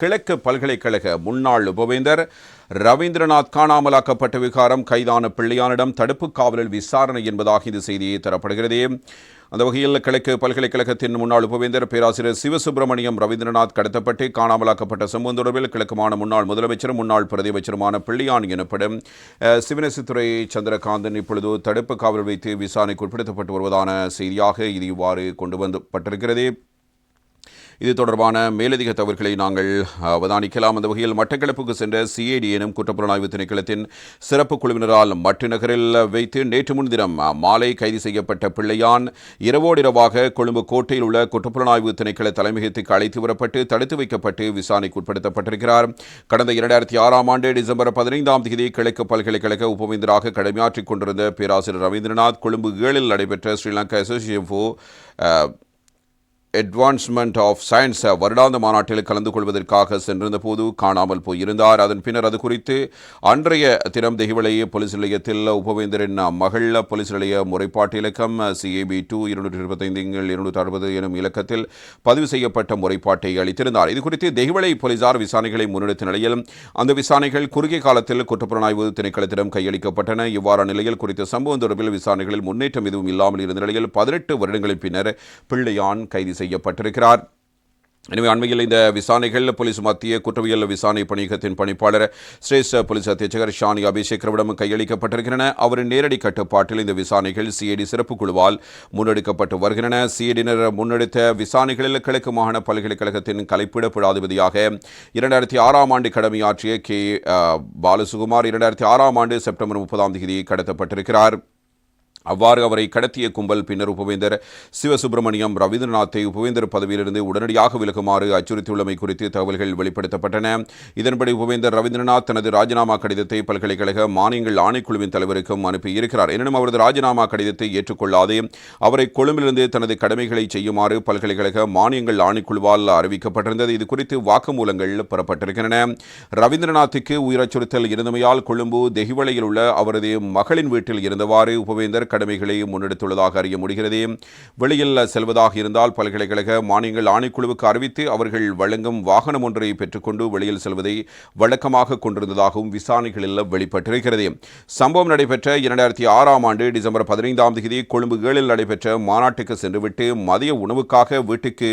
கிழக்கு பல்கலைக்கழக முன்னாள் உபவேந்தர் ரவீந்திரநாத் காணாமலாக்கப்பட்ட விகாரம் கைதான பிள்ளையானிடம் தடுப்பு காவலில் விசாரணை என்பதாக இந்த செய்தியை தரப்படுகிறது. அந்த வகையில் கிழக்கு பல்கலைக்கழகத்தின் முன்னாள் உபவேந்தர் பேராசிரியர் சிவசுப்பிரமணியம் ரவீந்திரநாத் கடத்தப்பட்டு காணாமலாக்கப்பட்ட சம்பவம் தொடர்பில் கிழக்குமான முன்னாள் முதலமைச்சரும் முன்னாள் பிரதியமைச்சருமான பிள்ளையான் எனப்படும் அஹ், சிவனேசித்துறை சந்திரகாந்தன் இப்பொழுது தடுப்பு காவலில் வைத்து விசாரணைக்கு உட்படுத்தப்பட்டு வருவதான செய்தியாக இது இவ்வாறு கொண்டு வந்துப்பட்டிருக்கிறது. இது தொடர்பான மேலதிக தகவல்களை நாங்கள் அவதானிக்கலாம். அந்த வகையில் மட்டக்களப்புக்கு சென்ற சிஐடி எனும் குற்றப்புலனாய்வு திணைக்களத்தின் சிறப்பு குழுவினரால் மட்டு நகரில் வைத்து நேற்று முன்தினம் மாலை கைது செய்யப்பட்ட பிள்ளையான் இரவோடிரவாக கொழும்பு கோட்டையில் உள்ள குற்றப்புலனாய்வு திணைக்கள தலைமையகத்துக்கு அழைத்து வரப்பட்டு தடுத்து வைக்கப்பட்டு விசாரணைக்கு உட்படுத்தப்பட்டிருக்கிறார். கடந்த இரண்டாயிரத்தி ஆறாம் ஆண்டு டிசம்பர் பதினைந்தாம் தேதி கிழக்கு பல்கலைக்கழக உபவேந்தராக கடமையாற்றிக் கொண்டிருந்த பேராசிரியர் ரவீந்திரநாத் கொழும்பு ஏழில் நடைபெற்ற Sri Lanka association for advancement of science வருடாந்த மாநாட்டில் கலந்து கொள்வதற்காக சென்றிருந்த போது காணாமல் போயிருந்தார். அதன் பின்னர் அது குறித்து அன்றைய தினம் தெஹிவளை போலீஸ் நிலையத்தில் உபவேந்தரின் மகள் போலீஸ் நிலைய முறைப்பாட்டு இலக்கம் சிஏபி டூ இருநூற்றி இருபத்தைந்து இருநூற்றி அறுபது எனும் இலக்கத்தில் பதிவு செய்யப்பட்ட முறைப்பாட்டை அளித்திருந்தார். இது குறித்து தெஹிவளை போலீசார் விசாரணைகளை முன்னெடுத்த நிலையில் அந்த விசாரணைகள் குறுகிய காலத்தில் குற்றப்புலனாய்வு திணைக்களத்திடம் கையளிக்கப்பட்டன. இவ்வாறான நிலையில் குறித்த சம்பவம் தொடர்பில் விசாரணைகளில் முன்னேற்றம் எதுவும் இல்லாமல் இருந்த நிலையில் பதினெட்டு வருடங்களின் பின்னர் பிள்ளையான் கைது செய்யப்பட்டிருக்கிறார். எனவே அண்மையில் இந்த விசாரணைகள் போலீஸ் மத்திய குற்றவியல் விசாரணை பணியகத்தின் பணிப்பாளர் சிரேஷ்ட போலீஸ் அத்தியட்சகர் ஷானி அபிஷேகரவிடம் கையளிக்கப்பட்டிருக்கின்றன. அவரின் நேரடி கட்டுப்பாட்டில் இந்த விசாரணைகள் சிஐடி சிறப்பு குழுவால் முன்னெடுக்கப்பட்டு வருகின்றன. சிஐடியினர் முன்னெடுத்த விசாரணைகளில் கிழக்கு மாகாண பல்கலைக்கழகத்தின் கலைப்பிடப்படாதிபதியாக இரண்டாயிரத்தி ஆறாம் ஆண்டு கடமையாற்றிய கே பாலசுகுமார் இரண்டாயிரத்தி ஆறாம் ஆண்டு செப்டம்பர் முப்பதாம் தேதி கடத்தப்பட்டிருக்கிறார். அவ்வாறு அவரை கடத்திய கும்பல் பின்னர் உபவேந்தர் சிவசுப்பிரமணியம் ரவீந்திரநாத்தை உபவேந்தர் பதவியிலிருந்து உடனடியாக விலகுமாறு அச்சுறுத்தியுள்ளமை குறித்து தகவல்கள் வெளிப்படுத்தப்பட்டன. இதன்படி உபவேந்தர் ரவீந்திரநாத் தனது ராஜினாமா கடிதத்தை பல்கலைக்கழக மானியங்கள் ஆணைக்குழுவின் தலைவருக்கும் அனுப்பியிருக்கிறார். எனினும் அவரது ராஜினாமா கடிதத்தை ஏற்றுக்கொள்ளாது அவரை கொழும்பிலிருந்து தனது கடமைகளை செய்யுமாறு பல்கலைக்கழக மானியங்கள் ஆணைக்குழுவால் அறிவிக்கப்பட்டிருந்தது. இது குறித்து வாக்குமூலங்கள் பெறப்பட்டிருக்கின்றன. ரவீந்திரநாத்துக்கு உயிர் அச்சுறுத்தல் இருந்தமையால் கொழும்பு தெஹிவளையில் உள்ள அவரது மகளின் வீட்டில் இருந்தவாறு உபவேந்தர் கடமைகளையும் முன்னெடுத்துள்ளதாக அறிய முடிகிறது. வெளியில் செல்வதாக இருந்தால் பல்கலைக்கழக மானியங்கள் ஆணைக்குழுவுக்கு அறிவித்து அவர்கள் வழங்கும் வாகனம் ஒன்றை பெற்றுக்கொண்டு வெளியில் செல்வதை வழக்கமாக கொண்டிருந்ததாகவும் விசாரணைகளில் வெளிப்பட்டிருக்கிறது. சம்பவம் நடைபெற்ற இரண்டாயிரத்தி ஆறாம் ஆண்டு டிசம்பர் பதினைந்தாம் தேதி கொழும்பு ஏழில் நடைபெற்ற மாநாட்டுக்கு சென்றுவிட்டு மதிய உணவுக்காக வீட்டுக்கு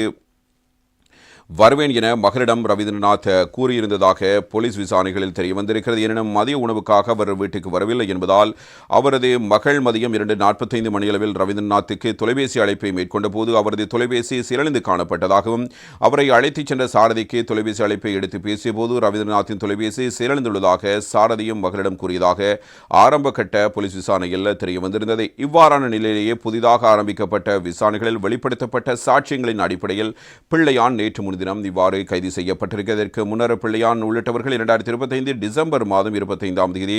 வருவேன் என மகளிடம் ரவீந்திரநாத் கூறியிருந்ததாக போலீஸ் விசாரணைகளில் தெரியவந்திருக்கிறது. எனினும் மதிய உணவுக்காக அவர் வீட்டுக்கு வரவில்லை என்பதால் அவரது மகள் மதியம் இரண்டு நாற்பத்தைந்து மணியளவில் ரவீந்திரநாத்துக்கு தொலைபேசி அழைப்பை மேற்கொண்ட போது அவரது தொலைபேசி சிறந்து காணப்பட்டதாகவும் அவரை அழைத்துச் சென்ற சாரதிக்கு தொலைபேசி அழைப்பை எடுத்து பேசிய போது ரவீந்திரநாத்தின் தொலைபேசி சிறந்துள்ளதாக சாரதியும் மகளிடம் கூறியதாக ஆரம்ப கட்ட போலீஸ் விசாரணையில் தெரிய வந்திருந்தது இவ்வாறான நிலையிலேயே புதிதாக ஆரம்பிக்கப்பட்ட விசாரணைகளில் வெளிப்படுத்தப்பட்ட சாட்சியங்களின் அடிப்படையில் பிள்ளையான் நேற்று முன்தினம் இவ்வாறு கைது செய்யப்பட்டிருக்கிறதற்கு முன்னர் பிள்ளையான் உள்ளிட்டவர்கள் இரண்டாயிரத்தி இருபத்தைந்து டிசம்பர் மாதம் இருபத்தைந்தாம் தேதி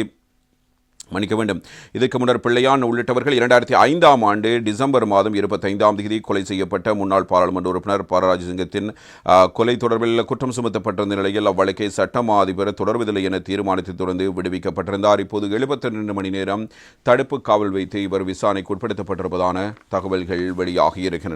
மன்னிக்க வேண்டும். இதுக்கு முன்னர் பிள்ளையான் உள்ளிட்டவர்கள் இரண்டாயிரத்தி ஐந்தாம் ஆண்டு டிசம்பர் மாதம் இருபத்தைந்தாம் தேதி கொலை செய்யப்பட்ட முன்னாள் பாராளுமன்ற உறுப்பினர் பாரராஜசிங்கத்தின் சிங்கத்தின் கொலை தொடர்பில் குற்றம் சுமத்தப்பட்டிருந்த நிலையில் அவ்வழக்கை சட்டமா அதிபர் தொடர்வதில்லை என தீர்மானத்தை தொடர்ந்து விடுவிக்கப்பட்டிருந்தார். இப்போது எழுபத்தி ரெண்டு மணி நேரம் தடுப்பு காவல் வைத்து இவர் விசாரணைக்கு உட்படுத்தப்பட்டிருப்பதான தகவல்கள் வெளியாகியிருக்கின்றன